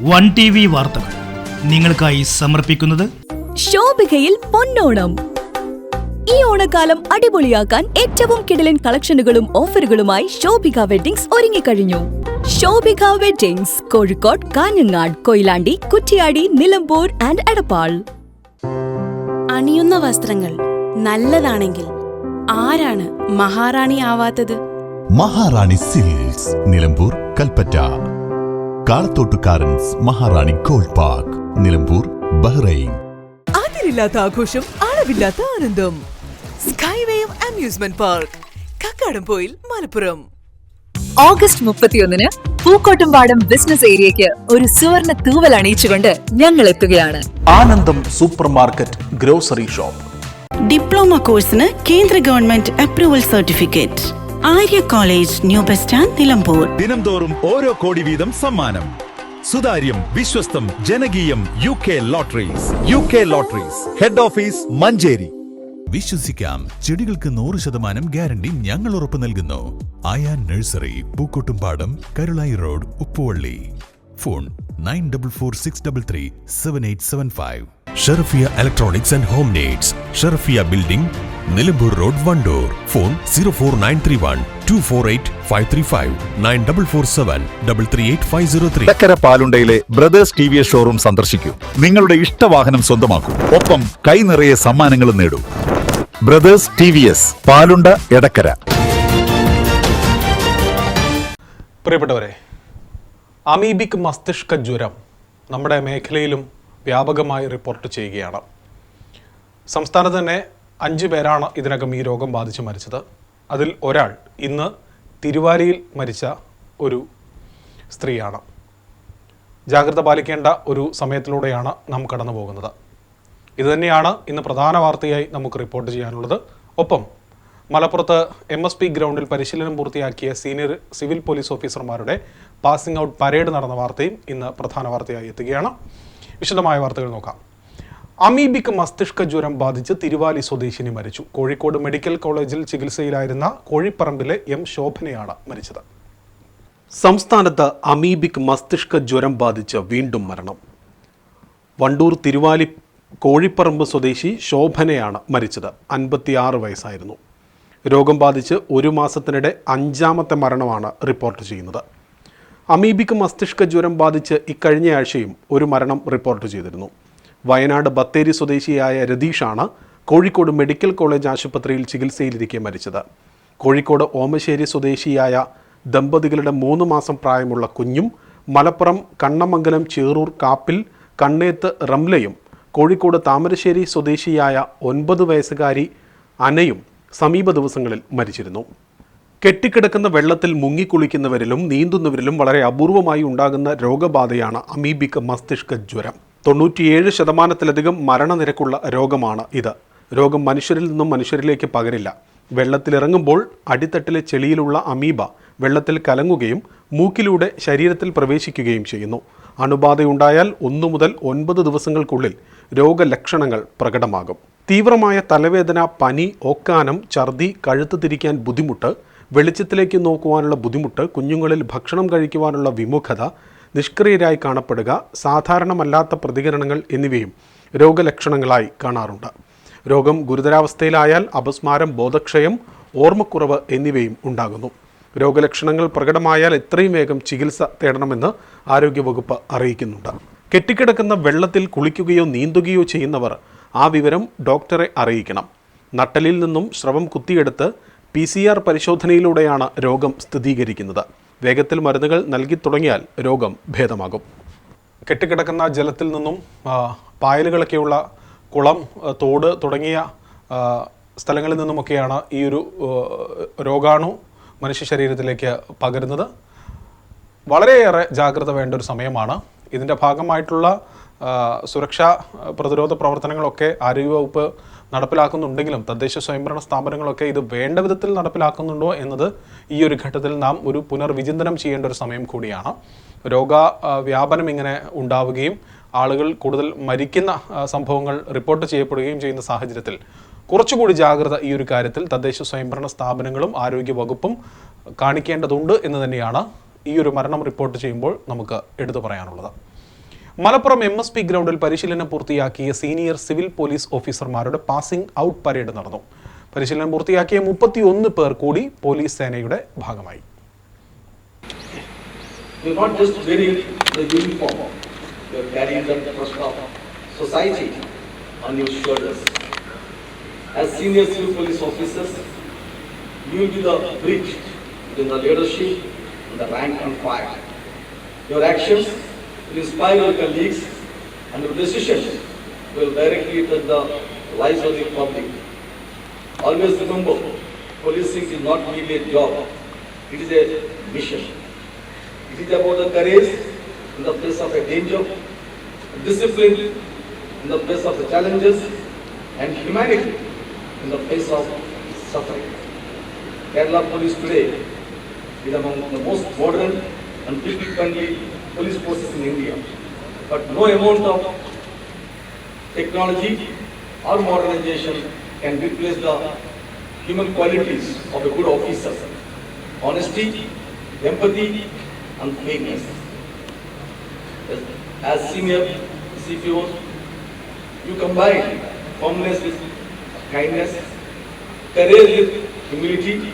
One T V വാർത്തകൾ നിങ്ങൾക്കായി സമർപ്പിക്കുന്നത് ശോഭികയിൽ പൊന്നോണം. ഈ ഓണക്കാലം അടിപൊളിയാക്കാൻ ഏറ്റവും കിടിലൻ കളക്ഷനുകളും ഓഫറുകളുമായി ശോഭിക വെഡിങ്സ് ഒരുങ്ങിക്കഴിഞ്ഞു. Shobhika weddings Kozhikode Kanhangad Koyilandy Kuttiady Nilambur and Edappal. അണിയുന്ന വസ്ത്രങ്ങൾ നല്ലതാണെങ്കിൽ ആരാണ് മഹാറാണി ആവാത്തത്? Maharani silks Nilambur Kalpetta. കാളത്തോട്ടുകാരൻസ് Maharani gold park Nilambur Bahrain. അതിരില്ലാത്ത ആഘോഷം അളവില്ലാത്ത ആനന്ദം. Skywave amusement park Kakkadampoyil Malappuram. August മുപ്പത്തിയൊന്നിന് പൂക്കോട്ടുംപാടം ബിസിനസ് ഏരിയയ്ക്ക് ഒരു സുവർണ തൂവൽ അണിയിച്ചുകൊണ്ട് ഞങ്ങൾ എത്തുകയാണ് Anandam super market grocery shop. Diploma കോഴ്സിന് കേന്ദ്ര government approval certificate Arya college new bus stand Nilambur. ദിനംതോറും ഓരോ കോടി വീതം സമ്മാനം. സുതാര്യം വിശ്വസ്തം ജനകീയം U K lotteries. U K lotteries. Head office Manjeri. വിശ്വസിക്കാം. ചെടികൾക്ക് നൂറ് ശതമാനം ഗ്യാരണ്ടി ഞങ്ങൾ ഉറപ്പു നൽകുന്നു. Ayaan nursery Pookkottumpadam Karulai road Uppuvally. Phone nine double four six double three seven eight seven five Sherfiya electronics and home needs Sherfiya building Nilambur road Wandoor phone zero four nine three one two four eight five three five nine double four seven double three eight five zero three Edakkara പാലുണ്ടയിലെ brothers T V S showroom സന്ദർശിക്കൂ. നിങ്ങളുടെ ഇഷ്ടവാഹനം സ്വന്തമാക്കൂ. ഒപ്പം കൈ നിറയെ സമ്മാനങ്ങളും നേടൂ. Brothers T V S Palunda Edakkara. പ്രിയപ്പെട്ടവരെ അമീബിക് മസ്തിഷ്ക ജ്വരം നമ്മുടെ മേഖലയിലും വ്യാപകമായി റിപ്പോർട്ട് ചെയ്യുകയാണ്. സംസ്ഥാനത്ത് തന്നെ അഞ്ച് പേരാണ് ഇതിനകം ഈ രോഗം ബാധിച്ച് മരിച്ചത്. അതിൽ ഒരാൾ ഇന്ന് തിരുവാലിയിൽ മരിച്ച ഒരു സ്ത്രീയാണ്. ജാഗ്രത പാലിക്കേണ്ട ഒരു സമയത്തിലൂടെയാണ് നാം കടന്നു പോകുന്നത് ഇതുതന്നെയാണ് ഇന്ന് പ്രധാന വാർത്തയായി നമുക്ക് റിപ്പോർട്ട് ചെയ്യാനുള്ളത്. ഒപ്പം മലപ്പുറത്ത് എം എസ് പി ഗ്രൗണ്ടിൽ പരിശീലനം പൂർത്തിയാക്കിയ സീനിയർ സിവിൽ പോലീസ് ഓഫീസർമാരുടെ പാസിംഗ് ഔട്ട് പരേഡ് നടന്ന വാർത്തയും ഇന്ന് പ്രധാന വാർത്തയായി എത്തുകയാണ്. വിശദമായ വാർത്തകൾ നോക്കാം. അമീബിക് മസ്തിഷ്ക ജ്വരം ബാധിച്ച് തിരുവാലി സ്വദേശിനി മരിച്ചു. കോഴിക്കോട് മെഡിക്കൽ കോളേജിൽ ചികിത്സയിലായിരുന്ന കോഴിപ്പറമ്പിലെ എം ശോഭനയാണ് മരിച്ചത്. സംസ്ഥാനത്ത് അമീബിക് മസ്തിഷ്ക ജ്വരം ബാധിച്ച് വീണ്ടും മരണം. വണ്ടൂർ തിരുവാലി കോഴിപ്പറമ്പ് സ്വദേശി ശോഭനയാണ് മരിച്ചത്. അൻപത്തിയാറ് വയസ്സായിരുന്നു. രോഗം ബാധിച്ച് ഒരു മാസത്തിനിടെ അഞ്ചാമത്തെ മരണമാണ് റിപ്പോർട്ട് ചെയ്യുന്നത്. അമീബിക്ക് മസ്തിഷ്ക ജ്വരം ബാധിച്ച് ഇക്കഴിഞ്ഞയാഴ്ചയും ഒരു മരണം റിപ്പോർട്ട് ചെയ്തിരുന്നു. വയനാട് ബത്തേരി സ്വദേശിയായ രതീഷാണ് കോഴിക്കോട് മെഡിക്കൽ കോളേജ് ആശുപത്രിയിൽ ചികിത്സയിലിരിക്കെ മരിച്ചത്. കോഴിക്കോട് ഓമശ്ശേരി സ്വദേശിയായ ദമ്പതികളുടെ മൂന്ന് മാസം പ്രായമുള്ള കുഞ്ഞും മലപ്പുറം കണ്ണമംഗലം ചേറൂർ കാപ്പിൽ കണ്ണേത്ത് റംലയും കോഴിക്കോട് താമരശ്ശേരി സ്വദേശിയായ ഒൻപത് വയസ്സുകാരി അനയും സമീപ ദിവസങ്ങളിൽ മരിച്ചിരുന്നു. കെട്ടിക്കിടക്കുന്ന വെള്ളത്തിൽ മുങ്ങിക്കുളിക്കുന്നവരിലും നീന്തുന്നവരിലും വളരെ അപൂർവമായി ഉണ്ടാകുന്ന രോഗബാധയാണ് അമീബിക് മസ്തിഷ്ക ജ്വരം. തൊണ്ണൂറ്റിയേഴ് ശതമാനത്തിലധികം മരണനിരക്കുള്ള രോഗമാണ് ഇത്. രോഗം മനുഷ്യരിൽ നിന്നും മനുഷ്യരിലേക്ക് പകരില്ല. വെള്ളത്തിലിറങ്ങുമ്പോൾ അടിത്തട്ടിലെ ചെളിയിലുള്ള അമീബ വെള്ളത്തിൽ കലങ്ങുകയും മൂക്കിലൂടെ ശരീരത്തിൽ പ്രവേശിക്കുകയും ചെയ്യുന്നു. അണുബാധയുണ്ടായാൽ ഒന്നു മുതൽ ഒൻപത് ദിവസങ്ങൾക്കുള്ളിൽ രോഗലക്ഷണങ്ങൾ പ്രകടമാകും. തീവ്രമായ തലവേദന പനി ഓക്കാനം ഛർദി കഴുത്ത് തിരിക്കാൻ ബുദ്ധിമുട്ട് വെളിച്ചത്തിലേക്ക് നോക്കുവാനുള്ള ബുദ്ധിമുട്ട് കുഞ്ഞുങ്ങളിൽ ഭക്ഷണം കഴിക്കുവാനുള്ള വിമുഖത നിഷ്ക്രിയരായി കാണപ്പെടുക സാധാരണമല്ലാത്ത പ്രതികരണങ്ങൾ എന്നിവയും രോഗലക്ഷണങ്ങളായി കാണാറുണ്ട്. രോഗം ഗുരുതരാവസ്ഥയിലായാൽ അപസ്മാരം ബോധക്ഷയം ഓർമ്മക്കുറവ് എന്നിവയും ഉണ്ടാകുന്നു. രോഗലക്ഷണങ്ങൾ പ്രകടമായാൽ എത്രയും വേഗം ചികിത്സ തേടണമെന്ന് ആരോഗ്യവകുപ്പ് അറിയിക്കുന്നുണ്ട്. കെട്ടിക്കിടക്കുന്ന വെള്ളത്തിൽ കുളിക്കുകയോ നീന്തുകയോ ചെയ്യുന്നവർ ആ വിവരം ഡോക്ടറെ അറിയിക്കണം. നട്ടലിൽ നിന്നും സ്രവം കുത്തിയെടുത്ത് പി സി ആർ പരിശോധനയിലൂടെയാണ് രോഗം സ്ഥിരീകരിക്കുന്നത്. വേഗത്തിൽ മരുന്നുകൾ നൽകി തുടങ്ങിയാൽ രോഗം ഭേദമാകും. കെട്ടിക്കിടക്കുന്ന ജലത്തിൽ നിന്നും പായലുകളൊക്കെയുള്ള കുളം തോട് തുടങ്ങിയ സ്ഥലങ്ങളിൽ നിന്നുമൊക്കെയാണ് ഈ ഒരു രോഗാണു മനുഷ്യ ശരീരത്തിലേക്ക് പകരുന്നത്. വളരെയേറെ ജാഗ്രത വേണ്ട ഒരു സമയമാണ്. ഇതിന്റെ ഭാഗമായിട്ടുള്ള സുരക്ഷാ പ്രതിരോധ പ്രവർത്തനങ്ങളൊക്കെ ആരോഗ്യവകുപ്പ് നടപ്പിലാക്കുന്നുണ്ടെങ്കിലും തദ്ദേശ സ്വയംഭരണ സ്ഥാപനങ്ങളൊക്കെ ഇത് വേണ്ട വിധത്തിൽ നടപ്പിലാക്കുന്നുണ്ടോ എന്നത് ഈ ഒരു ഘട്ടത്തിൽ നാം ഒരു പുനർവിചിന്തനം ചെയ്യേണ്ട ഒരു സമയം കൂടിയാണ്. രോഗ വ്യാപനം ഇങ്ങനെ ഉണ്ടാവുകയും ആളുകൾ കൂടുതൽ മരിക്കുന്ന സംഭവങ്ങൾ റിപ്പോർട്ട് ചെയ്യപ്പെടുകയും ചെയ്യുന്ന സാഹചര്യത്തിൽ കുറച്ചുകൂടി ജാഗ്രത ഈ ഒരു കാര്യത്തിൽ തദ്ദേശ സ്വയംഭരണ സ്ഥാപനങ്ങളും ആരോഗ്യ വകുപ്പും കാണിക്കേണ്ടതുണ്ട് എന്ന് തന്നെയാണ് ഈ ഒരു മരണം റിപ്പോർട്ട് ചെയ്യുമ്പോൾ നമുക്ക് എടുത്തു പറയാനുള്ളത്. മലപ്പുറം എം എസ് പി ഗ്രൗണ്ടിൽ പരിശീലനം പൂർത്തിയാക്കിയ സീനിയർ സിവിൽ പോലീസ് ഓഫീസർമാരുടെ പാസിംഗ് ഔട്ട് പരേഡ് നടന്നു. പരിശീലനം പൂർത്തിയാക്കിയ മുപ്പത്തി ഒന്ന് പേർ കൂടി പോലീസ് സേനയുടെ ഭാഗമായി. You will be the bridge between the leadership the rank and file. Your actions will inspire your colleagues and your decisions will directly touch the lives of the public. Always remember, policing is not merely a job, it is a mission. It is about the courage in the face of a danger, discipline in the face of the challenges, and humanity in the face of suffering. Kerala Police today is among the most modern and people-friendly police forces in India. But no amount of technology or modernization can replace the human qualities of a good officer. Honesty, empathy, and fairness. As- senior CPOs, you combine firmness with kindness, courage with humility,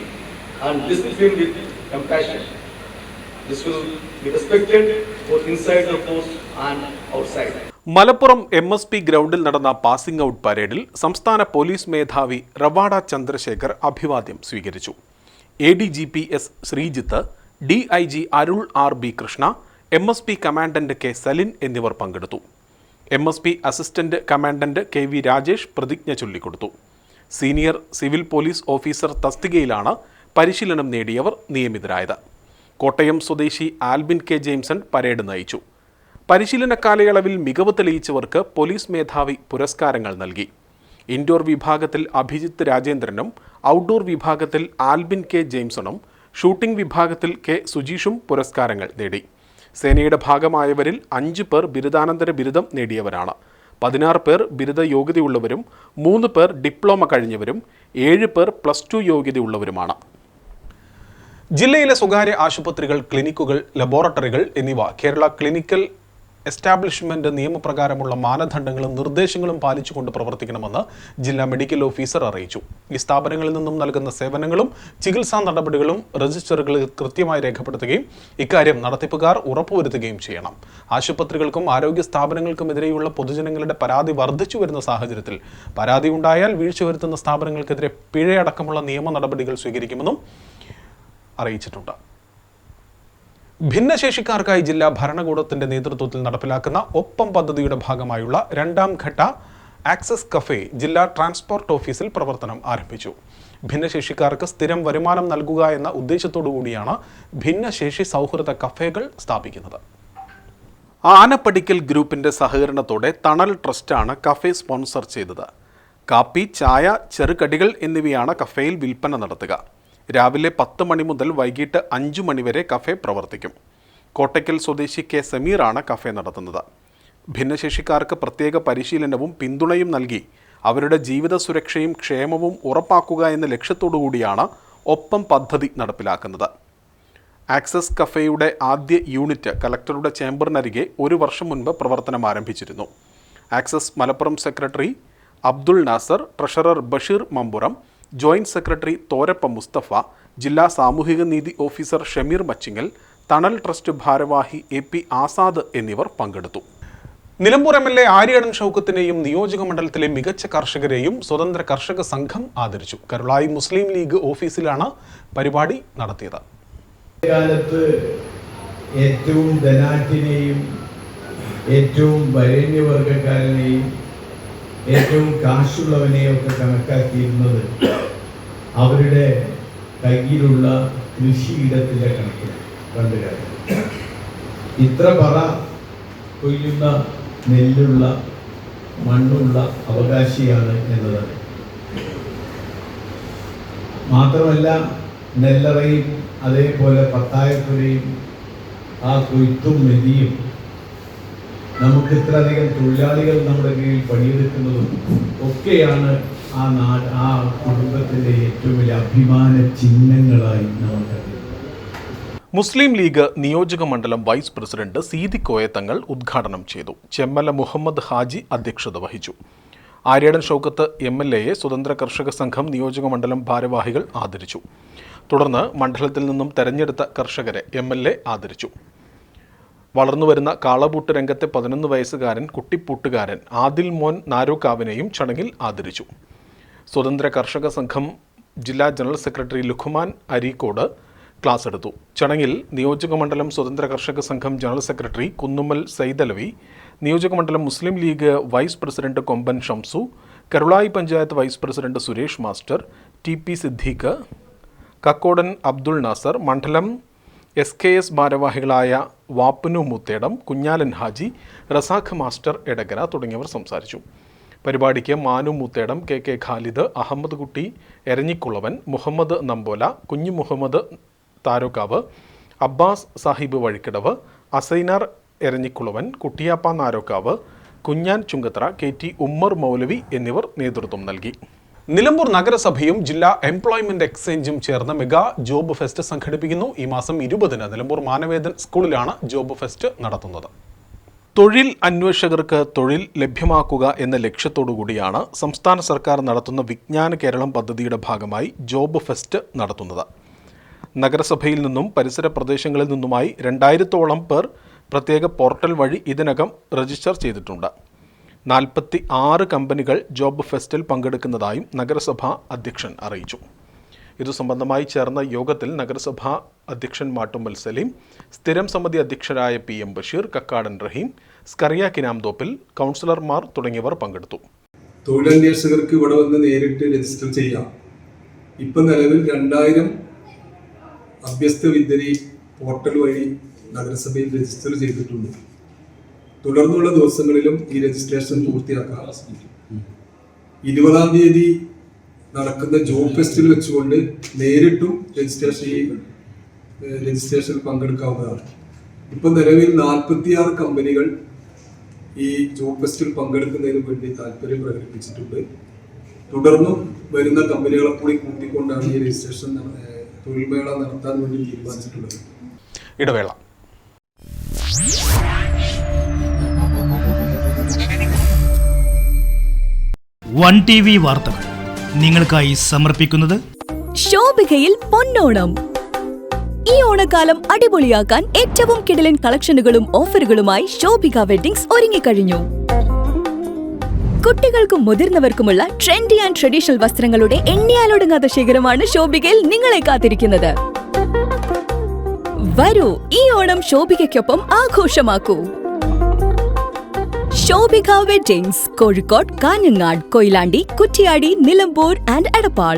and discipline with compassion. This will be respected both inside the force and outside. Malappuram M S P ഗ്രൗണ്ടിൽ നടന്ന passing out പരേഡിൽ സംസ്ഥാന police മേധാവി റവാഡ ചന്ദ്രശേഖർ അഭിവാദ്യം സ്വീകരിച്ചു A D G P S Sreejith D I G Arul R B Krishna M S P commandant K Salin എന്നിവർ പങ്കെടുത്തു M S P assistant commandant K V Rajesh പ്രതിജ്ഞ ചൊല്ലിക്കൊടുത്തു സീനിയർ സിവിൽ പോലീസ് ഓഫീസർ തസ്തികയിലാണ് പരിശീലനം നേടിയവർ നിയമിതരായത്. കോട്ടയം സ്വദേശി Albin K Jameson parade നയിച്ചു. പരിശീലന കാലയളവിൽ മികവ് തെളിയിച്ചവർക്ക് പോലീസ് മേധാവി പുരസ്കാരങ്ങൾ നൽകി. ഇൻഡോർ വിഭാഗത്തിൽ അഭിജിത്ത് രാജേന്ദ്രനും ഔട്ട്ഡോർ വിഭാഗത്തിൽ ആൽബിൻ കെ ജെയിംസണും ഷൂട്ടിംഗ് വിഭാഗത്തിൽ കെ സുജീഷും പുരസ്കാരങ്ങൾ നേടി. സേനയുടെ ഭാഗമായവരിൽ അഞ്ച് പേർ ബിരുദാനന്തര ബിരുദം നേടിയവരാണ്. പതിനാറ് പേർ ബിരുദ യോഗ്യതയുള്ളവരും മൂന്ന് പേർ ഡിപ്ലോമ കഴിഞ്ഞവരും ഏഴ് പേർ പ്ലസ് ടു യോഗ്യതയുള്ളവരുമാണ്. ജില്ലയിലെ സ്വകാര്യ ആശുപത്രികൾ ക്ലിനിക്കുകൾ ലബോറട്ടറികൾ എന്നിവ കേരള ക്ലിനിക്കൽ എസ്റ്റാബ്ലിഷ്മെന്റ് നിയമപ്രകാരമുള്ള മാനദണ്ഡങ്ങളും നിർദ്ദേശങ്ങളും പാലിച്ചുകൊണ്ട് പ്രവർത്തിക്കണമെന്ന് ജില്ലാ മെഡിക്കൽ ഓഫീസർ അറിയിച്ചു. ഈ സ്ഥാപനങ്ങളിൽ നിന്നും നൽകുന്ന സേവനങ്ങളും ചികിത്സാ നടപടികളും രജിസ്റ്ററുകളിൽ കൃത്യമായി രേഖപ്പെടുത്തുകയും ഇക്കാര്യം നടത്തിപ്പുകാർ ഉറപ്പുവരുത്തുകയും ചെയ്യണം. ആശുപത്രികൾക്കും ആരോഗ്യ സ്ഥാപനങ്ങൾക്കുമെതിരെയുള്ള പൊതുജനങ്ങളുടെ പരാതി വർദ്ധിച്ചു വരുന്ന സാഹചര്യത്തിൽ പരാതി ഉണ്ടായാൽ വീഴ്ച വരുത്തുന്ന സ്ഥാപനങ്ങൾക്കെതിരെ പിഴയടക്കമുള്ള നിയമ നടപടികൾ സ്വീകരിക്കുമെന്നും അറിയിച്ചിട്ടുണ്ട്. ഭിന്നശേഷിക്കാർക്കായി ജില്ലാ ഭരണകൂടത്തിന്റെ നേതൃത്വത്തിൽ നടപ്പിലാക്കുന്ന ഒപ്പം പദ്ധതിയുടെ ഭാഗമായുള്ള രണ്ടാം ഘട്ട ആക്സസ് കഫേ ജില്ലാ ട്രാൻസ്പോർട്ട് ഓഫീസിൽ പ്രവർത്തനം ആരംഭിച്ചു. ഭിന്നശേഷിക്കാർക്ക് സ്ഥിരം വരുമാനം നൽകുക എന്ന ഉദ്ദേശത്തോടു കൂടിയാണ് ഭിന്നശേഷി സൗഹൃദ കഫേകൾ സ്ഥാപിക്കുന്നത്. ആനപ്പടിക്കൽ ഗ്രൂപ്പിന്റെ സഹകരണത്തോടെ തണൽ ട്രസ്റ്റാണ് കഫേ സ്പോൺസർ ചെയ്തത്. കാപ്പി ചായ ചെറുകടികൾ എന്നിവയാണ് കഫേയിൽ വിൽപ്പന നടത്തുക. രാവിലെ പത്ത് മണി മുതൽ വൈകിട്ട് അഞ്ചു മണിവരെ കഫേ പ്രവർത്തിക്കും. കോട്ടയ്ക്കൽ സ്വദേശി കെ സമീറാണ് കഫേ നടത്തുന്നത്. ഭിന്നശേഷിക്കാർക്ക് പ്രത്യേക പരിശീലനവും പിന്തുണയും നൽകി അവരുടെ ജീവിത സുരക്ഷയും ക്ഷേമവും ഉറപ്പാക്കുക എന്ന ലക്ഷ്യത്തോടു കൂടിയാണ് ഒപ്പം പദ്ധതി നടപ്പിലാക്കുന്നത്. ആക്സസ് കഫേയുടെ ആദ്യ യൂണിറ്റ് കലക്ടറുടെ ചേംബറിനരികെ ഒരു വർഷം മുൻപ് പ്രവർത്തനം ആരംഭിച്ചിരുന്നു. Access Malappuram secretary Abdul Nasar treasurer Basheer Mampuram joint secretary Thorappa Mustafa ജില്ലാ സാമൂഹിക നീതി ഓഫീസർ ഷമീർ മച്ചിങ്ങൽ തണൽ ട്രസ്റ്റ് ഭാരവാഹി എ പി ആസാദ് എന്നിവർ പങ്കെടുത്തു. Nilambur M L A Aryadan ഷൗക്കത്തിനെയും നിയോജക മണ്ഡലത്തിലെ മികച്ച കർഷകരെയും സ്വതന്ത്ര കർഷക സംഘം ആദരിച്ചു. കരുളായി മുസ്ലിം ലീഗ് ഓഫീസിലാണ് പരിപാടി നടത്തിയത്. ഏറ്റവും ധനാറ്റിനെയും ഏറ്റവും വരേണ്യവർഗക്കാരനെയും ഏറ്റവും കാശുള്ളവനെയൊക്കെ കണക്കാക്കിയിരുന്നത് അവരുടെ കയ്യിലുള്ള കൃഷിയിടത്തിന്റെ കണക്കിൽ പണ്ട് കാര്യം ഇത്ര പറ കൊയ്യുന്ന നെല്ലുള്ള മണ്ണുള്ള അവകാശിയാണ് എന്നതാണ് മാത്രമല്ല നെല്ലറയും അതേപോലെ പത്തായപ്പുരയും ആ കൊയ്ത്തും മെതിയും നമുക്ക് ഇത്രയധികം തൊഴിലാളികൾ നമ്മുടെ കീഴിൽ പണിയെടുക്കുന്നതും ഒക്കെയാണ് ആ നാട് ആ കുടുംബത്തിന്റെ ഏറ്റവും വലിയ അഭിമാന ചിഹ്നങ്ങളായി നമുക്ക് മുസ്ലിം ലീഗ് നിയോജക മണ്ഡലം വൈസ് പ്രസിഡന്റ് സീതി കോയത്തങ്ങൾ തങ്ങൾ ഉദ്ഘാടനം ചെയ്തു. ചെമ്മല മുഹമ്മദ് ഹാജി അധ്യക്ഷത വഹിച്ചു. ആര്യാടൻ ഷൗക്കത്ത് എം എൽ എയെ സ്വതന്ത്ര കർഷക സംഘം നിയോജക മണ്ഡലം ഭാരവാഹികൾ ആദരിച്ചു. തുടർന്ന് മണ്ഡലത്തിൽ നിന്നും തെരഞ്ഞെടുത്ത കർഷകരെ എം എൽ എ വരുന്ന കാളപൂട്ട് രംഗത്തെ പതിനൊന്ന് വയസ്സുകാരൻ കുട്ടിപ്പൂട്ടുകാരൻ ആദിൽ മോൻ നാരോക്കാവിനെയും ചടങ്ങിൽ ആദരിച്ചു. സ്വതന്ത്ര കർഷക സംഘം ജില്ലാ general secretary Luqman Areekode class എടുത്തു. ചടങ്ങിൽ നിയോജകമണ്ഡലം സ്വതന്ത്ര കർഷക സംഘം ജനറൽ സെക്രട്ടറി കുന്നുമ്മൽ സൈദലവി നിയോജകമണ്ഡലം മുസ്ലിം league vice president Komban Shamsu Karulai panchayat vice president Suresh master T P Siddique Kakkodan Abdul Nasar മണ്ഡലം എസ് കെ എസ് ഭാരവാഹികളായ വാപ്പനു മുത്തേടം കുഞ്ഞാലൻ ഹാജി റസാഖ് മാസ്റ്റർ എടകര തുടങ്ങിയവർ സംസാരിച്ചു. പരിപാടിക്ക് Manu Muthedam K K Khalid Ahammed Kutty Eranjikkulavan Muhammad Nambola Kunhu Muhammad Tharokkavu Abbas Sahib Vazhikkadavu Asainar Eranjikkulavan Kuttiyappa Narokkavu Kunhan Chungathara K T Ummer Moulavi എന്നിവർ നേതൃത്വം നൽകി. നിലമ്പൂർ നഗരസഭയും ജില്ലാ എംപ്ലോയ്മെന്റ് എക്സ്ചേഞ്ചും ചേർന്ന് മെഗാ ജോബ് ഫെസ്റ്റ് സംഘടിപ്പിക്കുന്നു. ഈ മാസം ഇരുപതിന് നിലമ്പൂർ മാനവേദൻ സ്കൂളിലാണ് ജോബ് ഫെസ്റ്റ് നടത്തുന്നത്. തൊഴിൽ അന്വേഷകർക്ക് തൊഴിൽ ലഭ്യമാക്കുക എന്ന ലക്ഷ്യത്തോടു കൂടിയാണ് സംസ്ഥാന സർക്കാർ നടത്തുന്ന വിജ്ഞാന കേരളം പദ്ധതിയുടെ ഭാഗമായി ജോബ് ഫെസ്റ്റ് നടത്തുന്നത്. നഗരസഭയിൽ നിന്നും പരിസര പ്രദേശങ്ങളിൽ നിന്നുമായി രണ്ടായിരത്തോളം പേർ പ്രത്യേക പോർട്ടൽ വഴി ഇതിനകം രജിസ്റ്റർ ചെയ്തിട്ടുണ്ട്. നാൽപ്പത്തി ആറ് കമ്പനികൾ ജോബ് ഫെസ്റ്റിൽ പങ്കെടുക്കുന്നതായും നഗരസഭാ അധ്യക്ഷൻ അറിയിച്ചു. ഇതു സംബന്ധമായി ചേർന്ന യോഗത്തിൽ നഗരസഭാ അധ്യക്ഷൻ മാട്ടുമ്മൽ സലീം സ്ഥിരം സമിതി അധ്യക്ഷരായ പി എം ബഷീർ കക്കാടൻ റഹീം സ്കറിയ കിനാംതോപ്പിൽ കൗൺസിലർമാർ തുടങ്ങിയവർ പങ്കെടുത്തു. തൊഴിലന്വേഷകർക്ക് ഇവിടെ വന്ന് നേരിട്ട് രജിസ്റ്റർ ചെയ്യാം. ഇപ്പൊ നിലവിൽ രണ്ടായിരം അഭ്യസ്ത വിദ്യരി പോർട്ടൽ വഴി നഗരസഭയിൽ രജിസ്റ്റർ ചെയ്തിട്ടുണ്ട്. തുടർന്നുള്ള ദിവസങ്ങളിലും ഈ രജിസ്ട്രേഷൻ പൂർത്തിയാക്കാൻ ഇരുപതാം തീയതി നടക്കുന്ന ജോബ് ഫെസ്റ്റിൽ വെച്ചുകൊണ്ട് നേരിട്ടും രജിസ്ട്രേഷൻ ഏഹ്, രജിസ്ട്രേഷനിൽ പങ്കെടുക്കാവുന്നതാണ്. ഇപ്പൊ നിലവിൽ നാൽപ്പത്തിയാറ് കമ്പനികൾ ഈ ജോബ് ഫെസ്റ്റിൽ പങ്കെടുക്കുന്നതിന് വേണ്ടി താല്പര്യം പ്രകടിപ്പിച്ചിട്ടുണ്ട്. തുടർന്നും വരുന്ന കമ്പനികളെ കൂടി കൂട്ടിക്കൊണ്ടാണ് ഈ രജിസ്ട്രേഷൻ നട- തൊഴിൽ മേള നടത്താൻ വേണ്ടി തീരുമാനിച്ചിട്ടുള്ളത്. ഇടവേള. വൺ ടി വി വാർത്തകൾ നിങ്ങൾക്കായി സമർപ്പിക്കുന്നത് ശോഭികയിൽ പൊന്നോണം. ഈ ഓണക്കാലം അടിപൊളിയാക്കാൻ ഏറ്റവും കിടിലൻ കളക്ഷനുകളും ഓഫറുകളുമായി ശോഭിക വെഡിങ്സ് ഒരുങ്ങിക്കഴിഞ്ഞു. കുട്ടികൾക്കും മുതിർന്നവർക്കുമുള്ള ട്രെൻഡി ആൻഡ് ട്രഡീഷണൽ വസ്ത്രങ്ങളുടെ എണ്ണിയാലൊടുങ്ങാത്ത ശേഖരമാണ് ശോഭികയിൽ നിങ്ങളെ കാത്തിരിക്കുന്നത്. വരൂ ഈ ഓണം ശോഭികയ്ക്കൊപ്പം ആഘോഷമാക്കൂ. Shobhika weddings Kozhikode Kanhangad Koyilandy Kuttiady Nilambur and Edappal.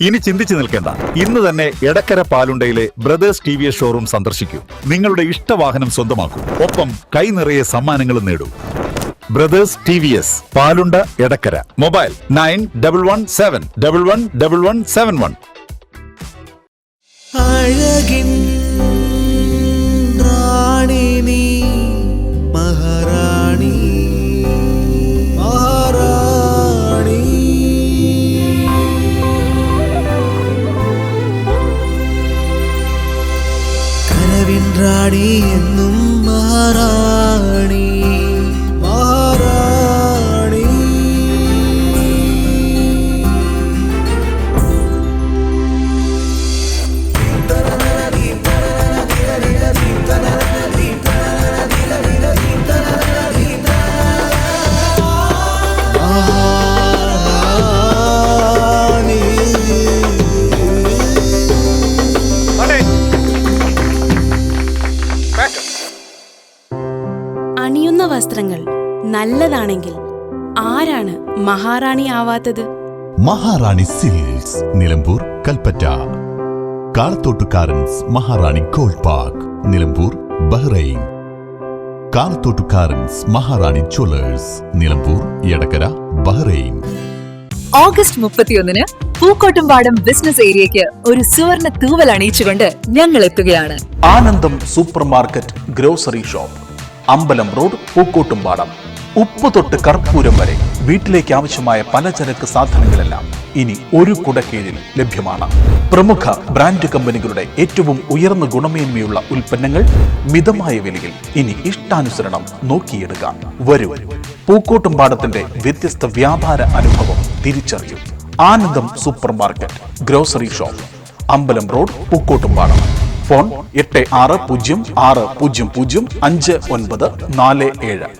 ഇനി ചിന്തിച്ചു നിൽക്കേണ്ട. ഇന്ന് തന്നെ Edakkara പാലുണ്ടയിലെ brothers T V S showroom സന്ദർശിക്കൂ. നിങ്ങളുടെ ഇഷ്ടവാഹനം സ്വന്തമാക്കൂ. ഒപ്പം കൈ നിറയെ സമ്മാനങ്ങളും നേടൂ. Brothers T V S Palunda Edakkara. Mobile nine double one seven double one double one seven one. അഴകിൻ റാണി നീ റാണി എന്നും മഹാറാണി. നല്ലതാണെങ്കിൽ ആരാണ് മഹാറാണി ആവാത്തത്? Maharani silks Nilambur Kalpetta. കാളത്തോട്ടുകാരൻസ് Maharani gold park Nilambur Bahrain. Kalathottukarans Maharani jewellers Nilambur Edakkara Bahrain. August മുപ്പത്തിയൊന്നിന് പൂക്കോട്ടുംപാടം ബിസിനസ് ഏരിയയ്ക്ക് ഒരു സുവർണ തൂവൽ അണിയിച്ചുകൊണ്ട് ഞങ്ങൾ എത്തുകയാണ് Anandam super market grocery shop Ambalam road Pookkottumpadam. ഉപ്പ് തൊട്ട് കർപ്പൂരം വരെ. വീട്ടിലേക്ക് ആവശ്യമായ പലചരക്ക് സാധനങ്ങളെല്ലാം ഇനി ഒരു കുടക്കീഴിൽ ലഭ്യമാണ്. പ്രമുഖ ബ്രാൻഡ് കമ്പനികളുടെ ഏറ്റവും ഉയർന്ന ഗുണമേന്മയുള്ള ഉൽപ്പന്നങ്ങൾ മിതമായ വിലയിൽ ഇനി ഇഷ്ടാനുസരണം നോക്കിയെടുക്കാം. വരൂ. പൂക്കോട്ടുംപാടത്തിന്റെ വ്യത്യസ്ത വ്യാപാര അനുഭവം തിരിച്ചറിയൂ. Anandam super market grocery shop Ambalam road Pookkottumpadam. Phone എട്ട് ആറ് പൂജ്യം ആറ് പൂജ്യം പൂജ്യം അഞ്ച് ഒൻപത് നാല് ഏഴ്.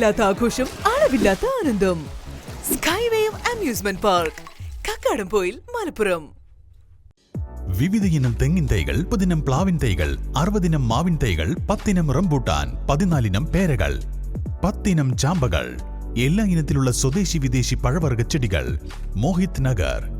അതിരില്ലാത്ത ആഘോഷം അളവില്ലാത്ത ആനന്ദം. Skywave amusement park Kakkadampoyil Malappuram. വിവിധ ഇനം തെങ്ങിൻ തൈകൾ മുപ്പതിനം പ്ലാവിൻ തൈകൾ അറുപതിനം മാവിൻ തൈകൾ പത്തിനം റംബൂട്ടാൻ പതിനാലിനം പേരകൾ പത്തിനം ചാമ്പകൾ എല്ലാ ഇനത്തിലുള്ള സ്വദേശി വിദേശി പഴവർഗ ചെടികൾ Mohit Nagar.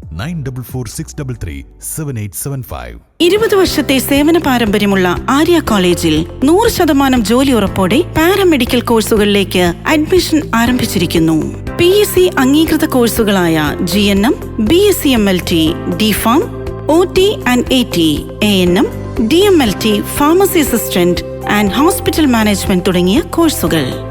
nine double four six double three seven eight seven five. ഇരുപത് വർഷത്തെ സേവന പാരമ്പര്യമുള്ള ആര്യ കോളേജിൽ നൂറ് ശതമാനം ജോലി ഉറപ്പോടെ പാരാമെഡിക്കൽ കോഴ്സുകളിലേക്ക് അഡ്മിഷൻ ആരംഭിച്ചിരിക്കുന്നു. പി എസ് സി അംഗീകൃത കോഴ്സുകളായ G N M B S C M L T D pharm O T and A T A N M D M L T pharmacy assistant and hospital management തുടങ്ങിയ കോഴ്സുകൾ.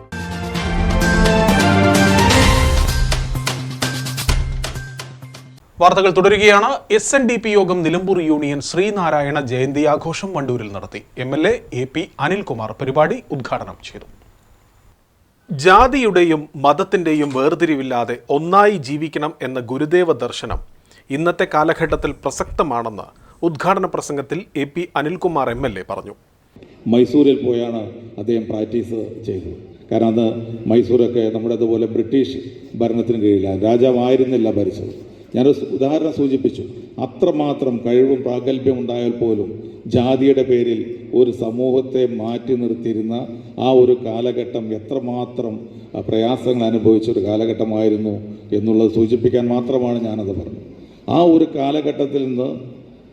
വാർത്തകൾ തുടരുകയാണ്. S N D P യോഗം Nilambur union Sreenarayana Jayanti ആഘോഷം വണ്ടൂരിൽ നടത്തി. M L A A P Anilkumar പരിപാടി ഉദ്ഘാടനം ചെയ്തു. ജാതിയുടെയും മതത്തിന്റെയും വേർതിരിവില്ലാതെ ഒന്നായി ജീവിക്കണം എന്ന ഗുരുദേവ ദർശനം ഇന്നത്തെ കാലഘട്ടത്തിൽ പ്രസക്തമാണെന്ന് ഉദ്ഘാടന പ്രസംഗത്തിൽ A P Anilkumar M L A പറഞ്ഞു. മൈസൂരിൽ പോയാണ് അദ്ദേഹം പ്രാക്ടീസ് ചെയ്തത്. കാരണം അന്ന് മൈസൂരൊക്കെ നമ്മുടെ അതുപോലെ ബ്രിട്ടീഷ് ഭരണത്തിന് കീഴിലാണ്. രാജാവായിരുന്നില്ല ഭരിച്ചത്. ഞാനൊരു ഉദാഹരണം സൂചിപ്പിച്ചു. അത്രമാത്രം കഴിവും പ്രാഗൽഭ്യം ഉണ്ടായാൽ പോലും ജാതിയുടെ പേരിൽ ഒരു സമൂഹത്തെ മാറ്റി നിർത്തിയിരുന്ന ആ ഒരു കാലഘട്ടം എത്രമാത്രം പ്രയാസങ്ങൾ അനുഭവിച്ച ഒരു കാലഘട്ടമായിരുന്നു എന്നുള്ളത് സൂചിപ്പിക്കാൻ മാത്രമാണ് ഞാനത് പറഞ്ഞത്. ആ ഒരു കാലഘട്ടത്തിൽ നിന്ന്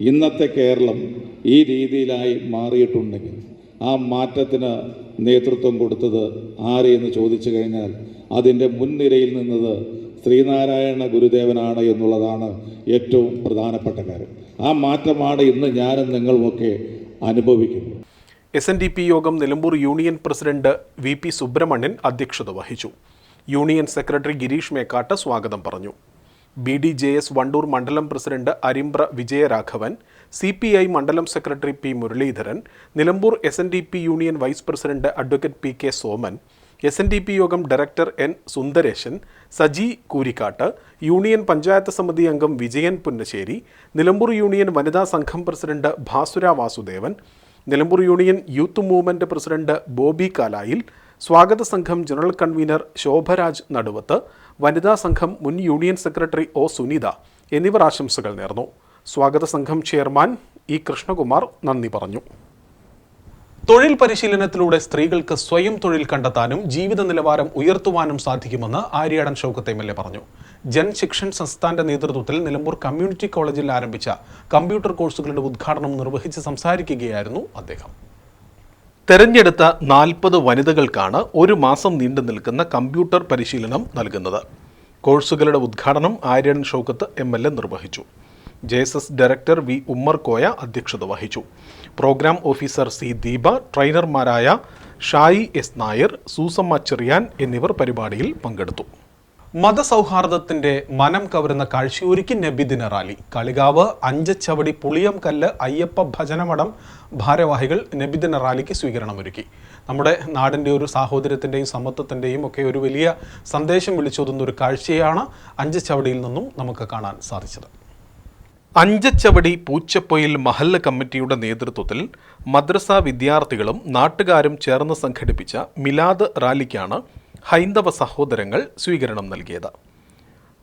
ഇന്നത്തെ കേരളം ഈ രീതിയിലായി മാറിയിട്ടുണ്ടെങ്കിൽ ആ മാറ്റത്തിന് നേതൃത്വം കൊടുത്തത് ആരെയെന്ന് ചോദിച്ചു കഴിഞ്ഞാൽ അതിന്റെ മുൻനിരയിൽ നിന്നത് ശ്രീനാരായണ ഗുരുദേവനാണ് എന്നുള്ളതാണ് ഏറ്റവും പ്രധാനപ്പെട്ട കാര്യം. ആ മാറ്റമാണ് ഇന്ന് ഞാനും നിങ്ങളുമൊക്കെ അനുഭവിക്കുന്നത്. എസ് എൻ ഡി പി യോഗം Nilambur union president V P Subrahmanian അധ്യക്ഷത വഹിച്ചു. യൂണിയൻ സെക്രട്ടറി ഗിരീഷ് മേക്കാട്ട് സ്വാഗതം പറഞ്ഞു. B D J S Wandoor മണ്ഡലം president Arimbra Vijayaraghavan C P I മണ്ഡലം secretary P Muraleedharan Nilambur S N D P union vice president advocate P K Soman S N D P യോഗം director N Sundareshan Saji Koorikkattu union panchayat സമിതി അംഗം Vijayan Punnassery Nilambur union വനിതാ സംഘം president Bhasura Vasudevan Nilambur union youth movement president Bobby Kalayil സ്വാഗത സംഘം general convener Sobhraj നടുവത്ത് വനിതാ സംഘം മുൻ യൂണിയൻ സെക്രട്ടറി ഒ സുനിത എന്നിവർ ആശംസകൾ നേർന്നു. സ്വാഗത സംഘം ചെയർമാൻ ഇ കൃഷ്ണകുമാർ നന്ദി പറഞ്ഞു. തൊഴിൽ പരിശീലനത്തിലൂടെ സ്ത്രീകൾക്ക് സ്വയം തൊഴിൽ കണ്ടെത്താനും ജീവിത നിലവാരം ഉയർത്തുവാനും സാധിക്കുമെന്ന് Aryadan Shoukath M L A പറഞ്ഞു. ജൻശിക്ഷൻ സംസ്ഥാന്റെ നേതൃത്വത്തിൽ നിലമ്പൂർ കമ്മ്യൂണിറ്റി കോളേജിൽ ആരംഭിച്ച കമ്പ്യൂട്ടർ കോഴ്സുകളുടെ ഉദ്ഘാടനം നിർവഹിച്ച് സംസാരിക്കുകയായിരുന്നു അദ്ദേഹം. തെരഞ്ഞെടുത്ത നാൽപ്പത് വനിതകൾക്കാണ് ഒരു മാസം നീണ്ടു നിൽക്കുന്ന കമ്പ്യൂട്ടർ പരിശീലനം നൽകുന്നത്. കോഴ്സുകളുടെ ഉദ്ഘാടനം Aryan Shoukath M L A നിർവഹിച്ചു. J S S director V Ummer Koya അധ്യക്ഷത വഹിച്ചു. പ്രോഗ്രാം ഓഫീസർ സി ദീപ ട്രെയിനർമാരായ ഷായി എസ് നായർ സൂസമ്മ ചെറിയാൻ എന്നിവർ പരിപാടിയിൽ പങ്കെടുത്തു. മതസൗഹാർദ്ദത്തിന്റെ മനം കവരുന്ന കാഴ്ചയൊരുക്കി നബിദിന റാലി. കളികാവ് അഞ്ചച്ചവടി പുളിയംകല്ല് അയ്യപ്പ ഭജനമടം ഭാരവാഹികൾ നബിദിന റാലിക്ക് സ്വീകരണമൊരുക്കി. നമ്മുടെ നാടിന്റെ ഒരു സാഹോദര്യത്തിന്റെയും സമത്വത്തിന്റെയും ഒക്കെ ഒരു വലിയ സന്ദേശം വിളിച്ചോതുന്ന ഒരു കാഴ്ചയാണ് അഞ്ചച്ചവടിയിൽ നിന്നും നമുക്ക് കാണാൻ സാധിച്ചത്. അഞ്ചച്ചവടി പൂച്ചപ്പൊയിൽ മഹല്ല് കമ്മിറ്റിയുടെ നേതൃത്വത്തിൽ മദ്രസ വിദ്യാർത്ഥികളും നാട്ടുകാരും ചേർന്ന് സംഘടിപ്പിച്ച മിലാദ് റാലിക്കാണ് ഹൈന്ദവ സഹോദരങ്ങൾ സ്വീകരണം നൽകിയത്.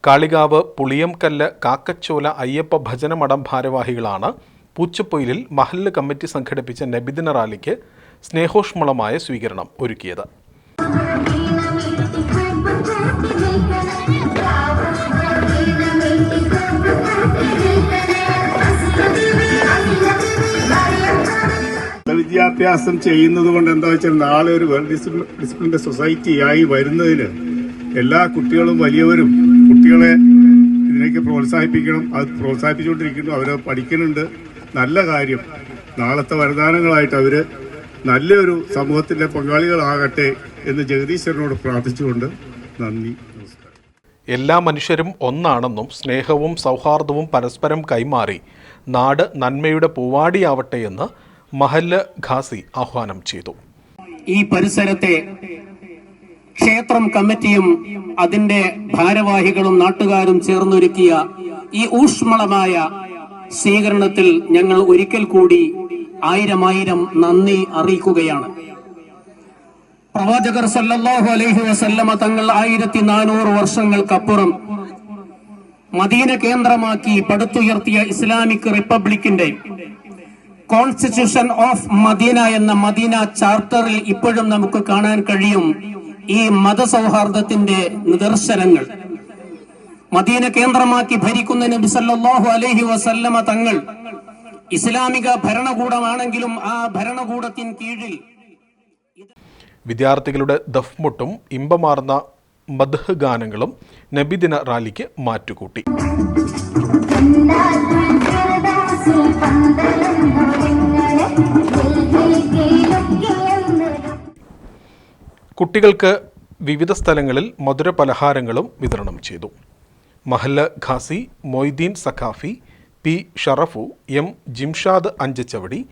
കാളികാവ് പുളിയംകല്ല് കാക്കച്ചോല അയ്യപ്പ ഭജനമടം ഭാരവാഹികളാണ് പൂച്ചപ്പൊയിലിൽ മഹല്ല് കമ്മിറ്റി സംഘടിപ്പിച്ച നബിദിന റാലിക്ക് സ്നേഹോഷ്മളമായ സ്വീകരണം ഒരുക്കിയത്. വിദ്യാഭ്യാസം ചെയ്യുന്നത് കൊണ്ട് എന്താ വെച്ചാൽ നാളെ ഒരു വെൽ ഡിസിപ്ലിന്റെ സൊസൈറ്റി ആയി വരുന്നതിന് എല്ലാ കുട്ടികളും വലിയവരും കുട്ടികളെ ഇതിനേക്ക് പ്രോത്സാഹിപ്പിക്കണം. അത് പ്രോത്സാഹിപ്പിച്ചുകൊണ്ടിരിക്കുന്നു. അവർ പഠിക്കുന്നുണ്ട്. നല്ല കാര്യം. നാളത്തെ വരദാനങ്ങളായിട്ട് അവർ നല്ലൊരു സമൂഹത്തിന്റെ പങ്കാളികളാകട്ടെ എന്ന് ജഗദീശ്വരനോട് പ്രാർത്ഥിച്ചുകൊണ്ട് നന്ദി എല്ലാ മനുഷ്യരും ഒന്നാണെന്നും സ്നേഹവും സൗഹാർദ്ദവും പരസ്പരം കൈമാറി നാട് നന്മയുടെ പൂവാടിയാവട്ടെ എന്ന് മഹല്ല് ഖാസി ആഹ്വാനം ചെയ്തു. ഈ പരിസരത്തെ ക്ഷേത്രം കമ്മിറ്റിയും അതിന്റെ ഭാരവാഹികളും നാട്ടുകാരും ചേർന്നൊരുക്കിയ ഈ ഊഷ്മളമായ സ്വീകരണത്തിൽ ഞങ്ങൾ ഒരിക്കൽ കൂടി ആയിരം ആയിരം നന്ദി അറിയിക്കുകയാണ്. പ്രവാചകർ സല്ലല്ലാഹു അലൈഹി വസല്ലമ തങ്ങൾ ആയിരത്തി നാനൂറ് വർഷങ്ങൾക്കപ്പുറം മദീന കേന്ദ്രമാക്കി പടുത്തുയർത്തിയ ഇസ്ലാമിക് റിപ്പബ്ലിക്കിന്റെ കോൺസ്റ്റിറ്റ്യൂഷൻ ഓഫ് മദീന എന്ന മദീന ചാർട്ടറിൽ ഇപ്പോഴും നമുക്ക് കാണാൻ കഴിയും ഈ മതസൗഹാർദ്ദത്തിന്റെ നിദർശനങ്ങൾ. മദീന കേന്ദ്രമാക്കി ഭരിക്കുന്ന നബി സല്ലല്ലാഹു അലൈഹി വസല്ലമ തങ്ങൾ ഇസ്ലാമിക ഭരണകൂടമാണെങ്കിലും ആ ഭരണകൂടത്തിൻ കീഴിൽ വിദ്യാർത്ഥികളുടെ ദഫ്മുട്ടും ഇമ്പമാർന്ന മദ്ഹ് ഗാനങ്ങളും നബിദിന റാലിക്ക് മാറ്റുകൂട്ടി. കുട്ടികൾക്ക് വിവിധ സ്ഥലങ്ങളിൽ മധുര പലഹാരങ്ങളും വിതരണം ചെയ്തു. മഹല്ല Khasi Moideen Saqafi P Sharafu M Jimshad Anchachavadi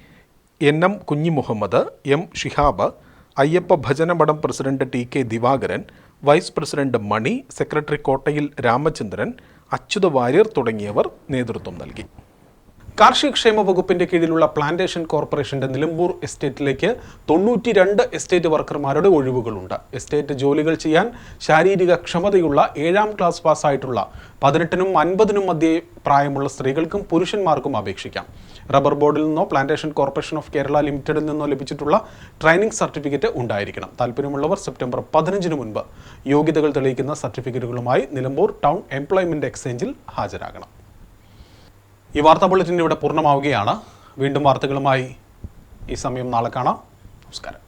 N M Kunhimuhammed M Shihab Ayyappa ഭജനമഠം president T K Divakaran vice president Mani secretary Kottayil Ramachandran Achyutha Warrier തുടങ്ങിയവർ നേതൃത്വം നൽകി. കാർഷിക ക്ഷേമ വകുപ്പിന്റെ കീഴിലുള്ള പ്ലാന്റേഷൻ കോർപ്പറേഷന്റെ നിലമ്പൂർ എസ്റ്റേറ്റിലേക്ക് തൊണ്ണൂറ്റി രണ്ട് എസ്റ്റേറ്റ് വർക്കർമാരുടെ ഒഴിവുകളുണ്ട്. എസ്റ്റേറ്റ് ജോലികൾ ചെയ്യാൻ ശാരീരിക ക്ഷമതയുള്ള ഏഴാം ക്ലാസ് പാസ്സായിട്ടുള്ള പതിനെട്ടിനും അൻപതിനും മധ്യേ പ്രായമുള്ള സ്ത്രീകൾക്കും പുരുഷന്മാർക്കും അപേക്ഷിക്കാം. റബ്ബർ ബോർഡിൽ നിന്നോ പ്ലാന്റേഷൻ കോർപ്പറേഷൻ ഓഫ് കേരള ലിമിറ്റഡിൽ നിന്നോ ലഭിച്ചിട്ടുള്ള ട്രെയിനിംഗ് സർട്ടിഫിക്കറ്റ് ഉണ്ടായിരിക്കണം. താല്പര്യമുള്ളവർ സെപ്റ്റംബർ പതിനഞ്ചിന് മുൻപ് യോഗ്യതകൾ തെളിയിക്കുന്ന സർട്ടിഫിക്കറ്റുകളുമായി നിലമ്പൂർ ടൗൺ എംപ്ലോയ്മെന്റ് എക്സ്ചേഞ്ചിൽ ഹാജരാകണം. ഈ വാർത്താ ബുള്ളറ്റിൻ ഇവിടെ പൂർണമാവുകയാണ്. വീണ്ടും വാർത്തകളുമായി ഈ സമയം നാളെ കാണാം. നമസ്കാരം.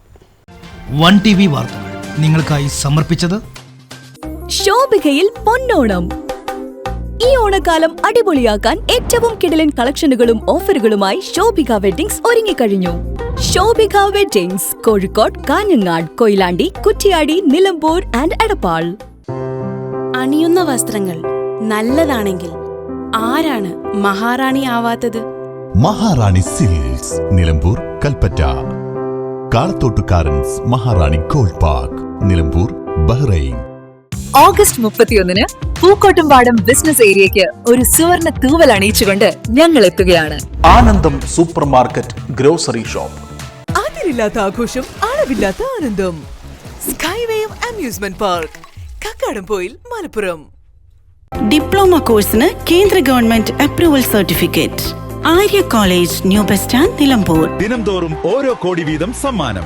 വൺ ടി വി വാർത്തകൾ നിങ്ങൾക്കായി സമർപ്പിച്ചത് ശോഭികയിൽ പൊന്നോണം. ഈ ഓണക്കാലം അടിപൊളിയാക്കാൻ ഏറ്റവും കിടലൻ കളക്ഷനുകളും ഓഫറുകളുമായി ശോഭിക വെഡിങ്സ് ഒരുങ്ങിക്കഴിഞ്ഞു. Shobhika weddings Kozhikode Kanhangad Koyilandy Kuttiady Nilambur and Edappal. അണിയുന്ന വസ്ത്രങ്ങൾ നല്ലതാണെങ്കിൽ ആരാണ് മഹാറാണി ആവാത്തത്? Maharani silks Nilambur Kalpetta. Kalathottukarans Maharani gold park Nilambur Bahrain. August മുപ്പത്തിയൊന്നിന് പൂക്കോട്ടുംപാടം ബിസിനസ് ഏരിയയ്ക്ക് ഒരു സുവർണ തൂവൽ അണിയിച്ചുകൊണ്ട് ഞങ്ങൾ എത്തുകയാണ് Anandam super market grocery shop. അതിരില്ലാത്ത ആഘോഷം അളവില്ലാത്ത ആനന്ദം. സ്കൈവേയും amusement park Kakkadampoyil Malappuram. Diploma കോഴ്സിന് കേന്ദ്ര government approval certificate Arya college new bus stand Nilambur. ദിനംതോറും ഓരോ കോടി വീതം സമ്മാനം.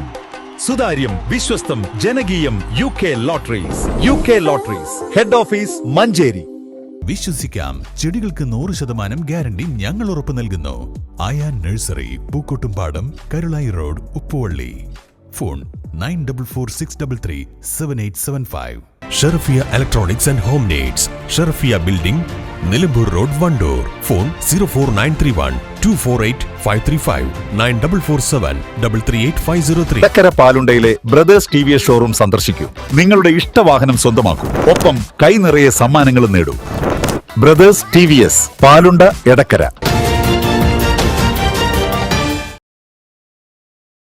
സുതാര്യം വിശ്വസ്തം ജനകീയം U K lotteries U K lotteries head office Manjeri. വിശ്വസിക്കാം. ചെടികൾക്ക് നൂറ് ശതമാനം ഗ്യാരണ്ടി ഞങ്ങൾ ഉറപ്പു നൽകുന്നു. Ayaan nursery Pookkottumpadam Karulai road Uppuvally. Phone nine double four six double three seven eight seven five. Sherafiya electronics and home needs Sherfiya building Nilambur road Wandoor. Phone zero four nine three one two four eight five three five nine double four seven double three eight five zero three ചക്കര പാലുണ്ടയിലെ brothers T V S showroom സന്ദർശിക്കൂ. നിങ്ങളുടെ ഇഷ്ടവാഹനം സ്വന്തമാക്കൂ. ഒപ്പം കൈ നിറയെ സമ്മാനങ്ങളും നേടൂ. Brothers T V S Palunda Edakkara.